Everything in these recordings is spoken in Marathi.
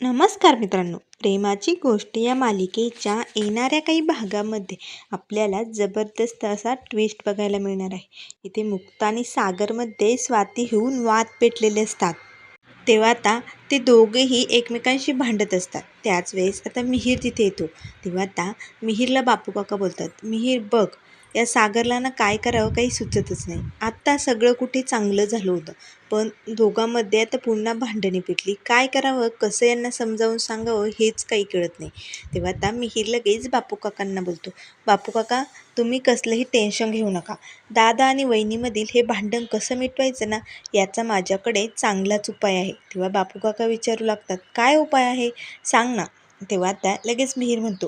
नमस्कार मित्रांनो. प्रेमाची गोष्ट या मालिकेच्या येणाऱ्या काही भागामध्ये आपल्याला जबरदस्त असा ट्विस्ट बघायला मिळणार आहे. इथे मुक्ता आणि सागरमध्ये स्वाती होऊन वाद पेटलेले असतात. तेव्हा आता ते दोघेही एकमेकांशी भांडत असतात. त्याच वेळेस आता मिहीर तिथे येतो. तेव्हा आता मिहीरला बापू काका बोलतात. मिहीर बघ या सागरला ना काय करावं काही सुचतच नाही. आत्ता सगळं कुठे चांगलं झालं होतं. पण दोघांमध्ये आता पुन्हा भांडणे पेटली. काय करावं कसं यांना समजावून सांगावं हेच काही कळत नाही. तेव्हा आता मिहीर लगेच बापू काकांना बोलतो बापू काका तुम्ही कसलंही टेन्शन घेऊ नका. दादा आणि वहिनीमधील हे भांडण कसं मिटवायचं ना याचा माझ्याकडे चांगलाच उपाय आहे. तेव्हा बापू काका विचारू लागतात काय उपाय आहे? सांग ना. तेव्हा आता लगेच मिहीर म्हणतो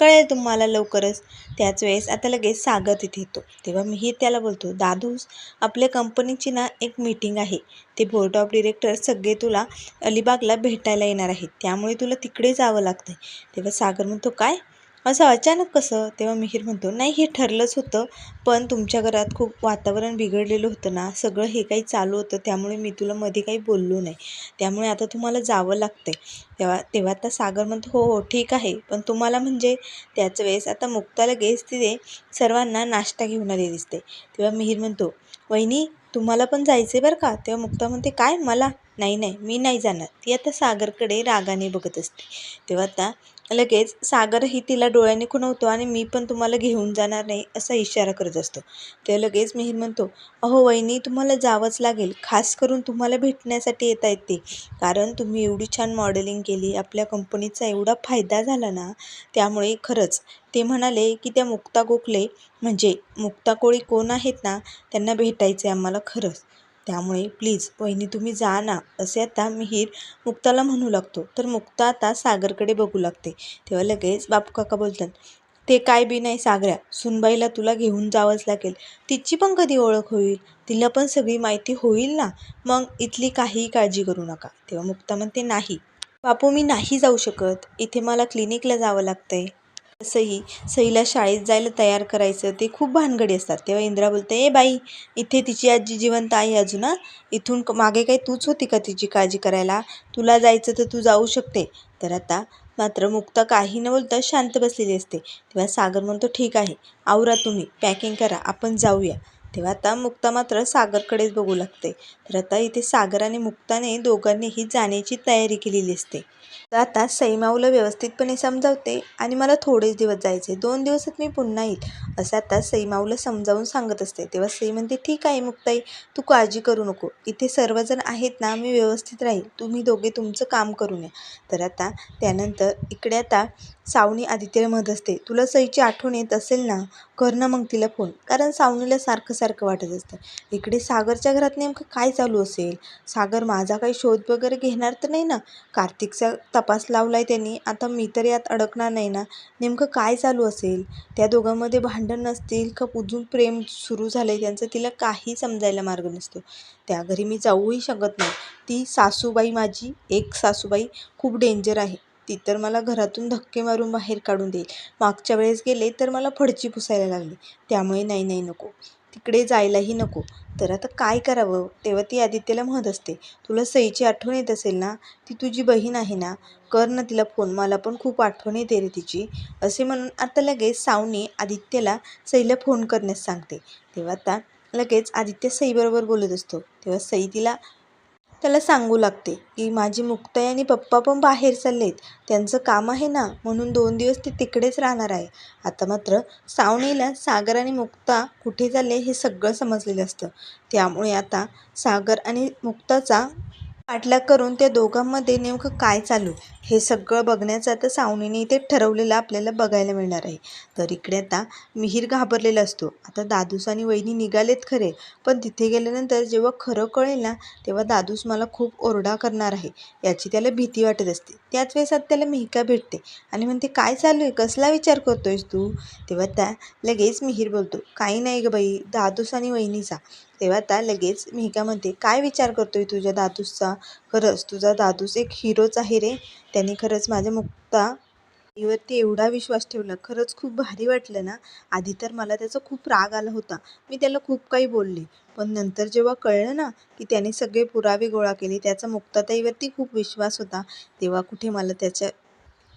कळेल तुम्हाला लवकरच. त्याच वेळेस आता लगेच सागर तिथे येतो. तेव्हा मिहीर त्याला बोलतो दादूस आपल्या कंपनीची ना एक मीटिंग आहे. ते बोर्ड ऑफ डिरेक्टर सगळे तुला अलिबागला भेटायला येणार आहेत. त्यामुळे तुला तिकडे जावं लागतं तेव्हा सागर म्हणतो काय? असं अचानक कसं? तेव्हा मिहीर म्हणतो नाही हे ठरलंच होतं पण तुमच्या घरात खूप वातावरण बिघडलेलं होतं ना. सगळं हे काही चालू होतं त्यामुळे मी तुला मध्ये काही बोललो नाही. त्यामुळे आता तुम्हाला जावं लागतंय. तेव्हा तेव्हा आता सागर म्हणतो हो हो ठीक आहे. पण तुम्हाला म्हणजे त्याच वेळेस आता मुक्ता लगेच तिथे सर्वांना नाश्ता घेऊन आले दिसते. तेव्हा मिहीर म्हणतो वहिनी तुम्हाला पण जायचं आहे बरं का? तेव्हा मुक्ता म्हणते काय? मला? नाही नाही मी नाही जाणार. ती आता सागरकडे रागाने बघत असते. तेव्हा आता लगेच सागरही तिला डोळ्याने खुणवतो आणि मी पण तुम्हाला घेऊन जाणार नाही असा इशारा करत असतो. तेव्हा लगेच मिहीर म्हणतो अहो वहिनी तुम्हाला जावंच लागेल. खास करून तुम्हाला भेटण्यासाठी येता येते. कारण तुम्ही एवढी छान मॉडेलिंग केली आपल्या कंपनीचा एवढा फायदा झाला ना त्यामुळे खरंच. ते म्हणाले की त्या मुक्ता गोखले म्हणजे मुक्ता कोळी कोण आहेत ना त्यांना भेटायचं आहे आम्हाला खरंच. त्यामुळे प्लीज वहिनी तुम्ही जा ना. असे आता मिहीर मुक्ताला म्हणू लागतो. तर मुक्ता आता सागरकडे बघू लागते. तेव्हा लगेच बापू काका बोलतात ते काय बी नाही सागऱ्या. सुनबाईला तुला घेऊन जावंच लागेल. तिची पण कधी ओळख होईल? तिला पण सगळी माहिती होईल ना? मग इथली काहीही काळजी करू नका. तेव्हा मुक्ता म्हणते नाही. बापू मी नाही जाऊ शकत. इथे मला क्लिनिकला जावं लागतंय. तसंही सईला शाळेत जायला तयार करायचं ते खूप भानगडी असतात. तेव्हा इंद्रा बोलते ए बाई इथे तिची आजी जिवंत आहे अजून इथून मागे काही तूच होती का तिची काळजी करायला? तुला जायचं तर तू जाऊ शकते. तर आता मात्र मुक्ता काही न बोलता शांत बसलेली असते. तेव्हा सागर म्हणतो ठीक आहे आवरा तुम्ही पॅकिंग करा आपण जाऊया. तेव्हा आता मुक्ता मात्र सागरकडेच बघू लागते. तर आता इथे सागर आणि मुक्ताने दोघांनीही जाण्याची तयारी केलेली असते. तर आता सईमाऊला व्यवस्थितपणे समजावते आणि मला थोडेच दिवस जायचे दोन दिवसात मी पुन्हा येईल असं आता सईमाऊला समजावून सांगत असते. तेव्हा सई म्हणते ठीक आहे मुक्ताई तू काळजी करू नको. इथे सर्वजण आहेत ना मी व्यवस्थित राहील. तुम्ही दोघे तुमचं काम करून या. तर आता त्यानंतर इकडे आता सावनी आदित्यला म्हणत असते तुला सईची आठवण येत असेल ना कर ना मग तिला फोन. कारण सावनीला सारखं सारखं वाटत असतं. इकडे सागरच्या घरात नेमकं काय चालू असेल? सागर माझा काही शोध वगैरे घेणार तर नाही ना? कार्तिकचा तपास लावला आहे त्यांनी. आता मी तर यात अडकणार नाही ना? नेमकं काय चालू असेल? त्या दोघांमध्ये भांडण नसतील का? पुजून प्रेम सुरू झालं आहे त्यांचं? तिला काही समजायला मार्ग नसतो. त्या घरी मी जाऊही शकत नाही. ती सासूबाई माझी एक सासूबाई खूप डेंजर आहे. ती तर मला घरातून धक्के मारून बाहेर काढून देईल. मागच्या वेळेस गेले तर मला फडची पुसायला लागली. त्यामुळे नाही नाही नको. तिकडे जायलाही नको. तर आता काय करावं? तेव्हा ती आदित्यला म्हणत असते तुला सईची आठवण येत असेल ना? ती तुझी बहीण आहे ना? कर ना तिला फोन मला पण खूप आठवण येते रे तिची. असे म्हणून आता लगेच सावनी आदित्यला सईला फोन करण्यास सांगते. तेव्हा आता लगेच आदित्य सईबरोबर बोलत असतो. तेव्हा सई तिला त्याला सांगू लागते की माझी मुक्ताई आणि पप्पा पण बाहेर चालले आहेत त्यांचं काम आहे ना म्हणून दोन दिवस ते तिकडेच राहणार आहे. आता मात्र सावणीला सागर आणि मुक्ता कुठे चालले हे सगळं समजलेलं असतं. त्यामुळे आता सागर आणि मुक्ताचा पाठलाग करून त्या दोघांमध्ये नेमकं काय चालू? हे सगळं बघण्याचं आता सावनीने इथे ठरवलेलं आपल्याला बघायला मिळणार आहे. तर इकडे आता मिहीर घाबरलेला असतो. आता दादूस आणि वहिनी निघालेत खरे. पण तिथे गेल्यानंतर जेव्हा खरं कळेल ना तेव्हा दादूस मला खूप ओरडा करणार आहे. याची त्याला भीती वाटत असते. त्याच वेळेस आता त्याला मिहिका भेटते आणि म्हणते काय चालू आहे? कसला विचार करतोयस तू? तेव्हा त्या लगेच मिहीर बोलतो काही नाही ग बाई. दादूस आणि वहिनीचा. तेव्हा त्या लगेच मिहिका म्हणते काय विचार करतोय तुझ्या दादूसचा? खरंच तुझा दादूस एक हिरोच आहे रे. त्याने खरंच माझ्या मुक्ता वरती एवढा विश्वास ठेवला. खरंच खूप भारी वाटलं ना? आधी तर मला त्याचा खूप राग आला होता. मी त्याला खूप काही बोलले. पण नंतर जेव्हा कळलं ना की त्याने सगळे पुरावे गोळा केले त्याचा मुक्ताताईवरती खूप विश्वास होता. तेव्हा कुठे मला त्याच्या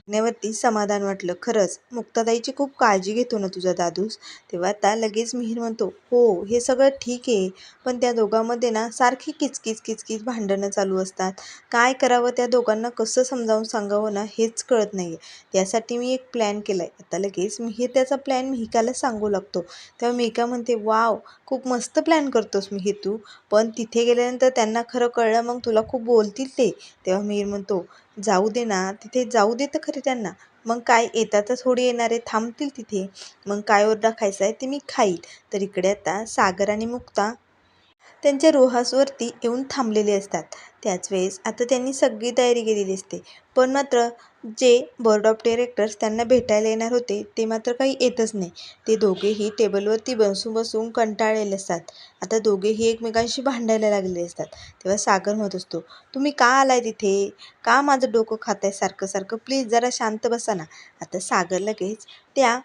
वागण्यावरती समाधान वाटलं. खरंच मुक्ताताईची खूप काळजी घेतो ना तुझा दादूस? तेव्हा आता लगेच मिहीर म्हणतो हो हे सगळं ठीक आहे पण त्या दोघांमध्ये ना सारखी किचकिच किचकिच भांडणं चालू असतात. काय करावं त्या दोघांना कसं समजावून सांगावं ना हेच कळत नाही आहे त्यासाठी मी एक प्लॅन केला आहे आता लगेच मिहीर त्याचा प्लॅन मिहिकाला सांगू लागतो. तेव्हा मिहिका म्हणते वाव खूप मस्त प्लॅन करतोस मिहीर तू. पण तिथे गेल्यानंतर त्यांना खरं कळलं मग तुला खूप बोलतील ते. तेव्हा मिहीर म्हणतो जाऊ दे ना तिथे जाऊ दे तर खरी त्यांना. मग काय येतातच थोडी आहे थांबतील तिथे. मग काय ओरडा खायचा आहे ते मी खाईल. तर इकडे आता सागर आणि मुक्ता त्यांच्या रोहासवरती येऊन थांबलेले असतात. त्याच वेळेस आता त्यांनी सगळी तयारी केलेली असते. पण मात्र जे बोर्ड ऑफ डिरेक्टर्स त्यांना भेटायला येणार होते ते मात्र काही येतच नाही. ते दोघेही टेबलवरती बसून बसून कंटाळलेले असतात. आता दोघेही एकमेकांशी भांडायला लागलेले असतात. तेव्हा सागर म्हणत असतो तुम्ही का आलाय तिथे? का माझं डोकं खाताय सारखं सारखं? प्लीज जरा शांत बसा ना. आता सागर लगेच त्या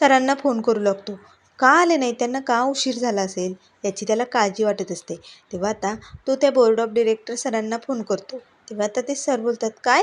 सरांना फोन करू लागतो. का आले नाही? त्यांना का उशीर झाला असेल? याची त्याला काळजी वाटत असते. तेव्हा आता तो त्या बोर्ड ऑफ डिरेक्टर सरांना फोन करतो. तेव्हा आता ते सर बोलतात काय?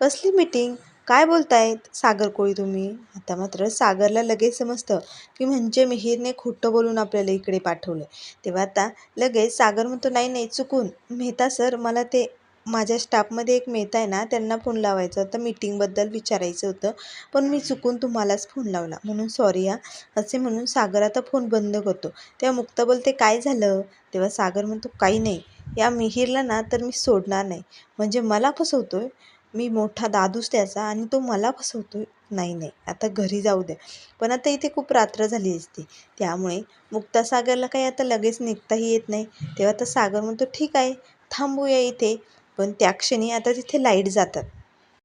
कसली मीटिंग काय बोलतायत सागर कोळी तुम्ही? आता मात्र सागरला लगेच समजतं की म्हणजे मिहीरने खोटं बोलून आपल्याला इकडे पाठवलं तेव्हा आता लगेच सागर म्हणतो नाही नाही चुकून. मेहता सर मला ते माझ्या स्टाफमध्ये एक मेहता आहे ना त्यांना फोन लावायचा होता. मीटिंगबद्दल विचारायचं होतं. पण मी चुकून तुम्हालाच फोन लावला. म्हणून सॉरी हा. असे म्हणून सागर आता फोन बंद करतो. तेव्हा मुक्ता बोलते काय झालं? तेव्हा सागर म्हणतो काही नाही. या मिहीरला ना तर मी सोडणार नाही. म्हणजे मला फसवतोय. मी मोठा दादूच त्याचा आणि तो मला फसवतो नाही नाही. आता घरी जाऊ द्या. पण आता इथे खूप रात्र झाली असते. त्यामुळे मुक्ता सागरला काही आता लगेच निघताही येत नाही. तेव्हा आता सागर म्हणतो ठीक आहे. थांबूया इथे. पण त्या क्षणी आता तिथे लाइट जातात.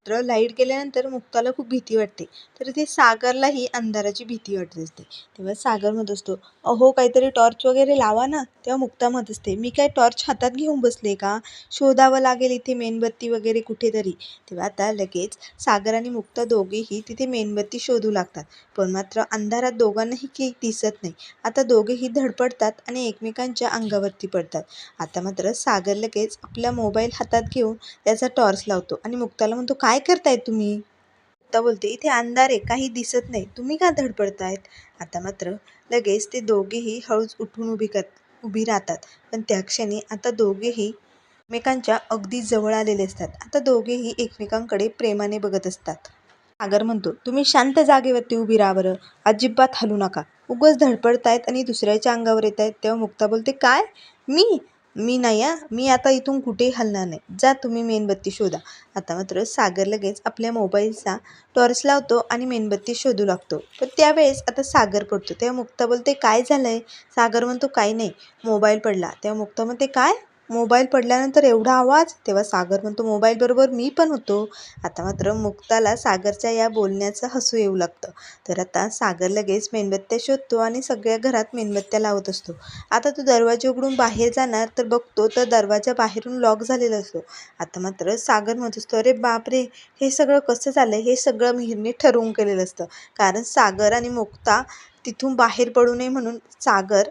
मात्र लाइट गेल्यानंतर मुक्ताला खूप भीती वाटते. तर इथे सागरलाही अंधाराची भीती वाटत असते. तेव्हा सागर म्हणत असतो अहो काहीतरी टॉर्च वगैरे लावा ना. तेव्हा मुक्ता म्हणत असते मी काय टॉर्च हातात घेऊन बसले का? शोधावं लागेल इथे मेणबत्ती वगैरे कुठेतरी. तेव्हा आता लगेच सागर आणि मुक्ता दोघेही तिथे मेणबत्ती शोधू लागतात. पण मात्र अंधारात दोघांनाही काही दिसत नाही. आता दोघेही धडपडतात आणि एकमेकांच्या अंगावरती पडतात. आता मात्र सागर लगेच आपला मोबाईल हातात घेऊन त्याचा टॉर्च लावतो आणि मुक्ताला म्हणतो काय काय करताय तुम्ही? मुक्ता बोलते इथे अंधार आहे काही दिसत नाही. तुम्ही का धडपडतायत? आता मात्र लगेच ते दोघेही हळूच उठून उभी कर उभी राहतात. पण त्या क्षणी आता दोघेही एकमेकांच्या अगदी जवळ आलेले असतात. आता दोघेही एकमेकांकडे प्रेमाने बघत असतात. सागर म्हणतो तुम्ही शांत जागेवरती उभी राहा बरं. अजिबात हलू नका. उगच धडपडतायत आणि दुसऱ्याच्या अंगावर येत आहेत तेव्हा मुक्ता बोलते काय? मी? मी नाही आ मी आता इथून कुठेही हलणार नाही. जा तुम्ही मेणबत्ती शोधा. आता मात्र सागर लगेच आपल्या मोबाईलचा टॉर्च लावतो आणि मेणबत्ती शोधू लागतो. पण त्यावेळेस आता सागर पडतो. तेव्हा मुक्ता बोलते काय झालं आहे सागर म्हणतो काही नाही. मोबाईल पडला. तेव्हा मुक्ता म्हणते काय? मोबाईल पडल्यानंतर एवढा आवाज? तेव्हा सागर म्हणतो मोबाईलबरोबर मी पण होतो. आता मात्र मुक्ताला सागरच्या या बोलण्याचं हसू येऊ लागतं. तर आता सागर लगेच मेणबत्त्या शोधतो आणि सगळ्या घरात मेणबत्त्या लावत असतो. आता तो दरवाजा उघडून बाहेर जाणार तर बघतो तर दरवाजा बाहेरून लॉक झालेला असतो. आता मात्र सागर म्हणत असतो अरे बापरे हे सगळं कसं झालं? हे सगळं मिहिरने ठरवून केलेलं असतं. कारण सागर आणि मुक्ता तिथून बाहेर पडू नये म्हणून सागर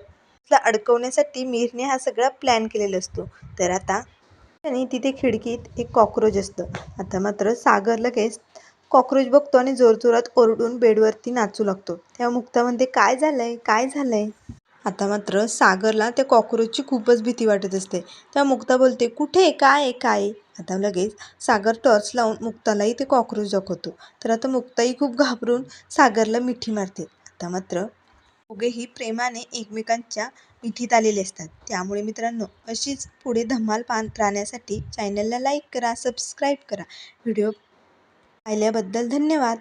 ला अडकवण्यासाठी मिहिरने हा सगळा प्लॅन केलेला असतो. तर आता आणि तिथे खिडकीत एक कॉक्रोच असतं. आता मात्र सागर लगेच कॉक्रोच बघतो आणि जोरजोरात ओरडून बेडवरती नाचू लागतो. तेव्हा मुक्ता म्हणते काय झालंय? काय झालंय? आता मात्र सागरला त्या कॉक्रोचची खूपच भीती वाटत असते. तेव्हा मुक्ता बोलते कुठे? काय? आहे काय? आता लगेच सागर टॉर्च लावून मुक्तालाही ते कॉक्रोच दाखवतो. तर आता मुक्ताही खूप घाबरून सागरला मिठी मारते. आता मात्र दोघेही प्रेमाने एकमेकांच्या मिठीत आलेले असतात. त्यामुळे मित्रांनो अशीच पुढे धमाल पाहत राहण्यासाठी चॅनलला लाईक करा सबस्क्राईब करा. व्हिडिओ पाहिल्याबद्दल धन्यवाद.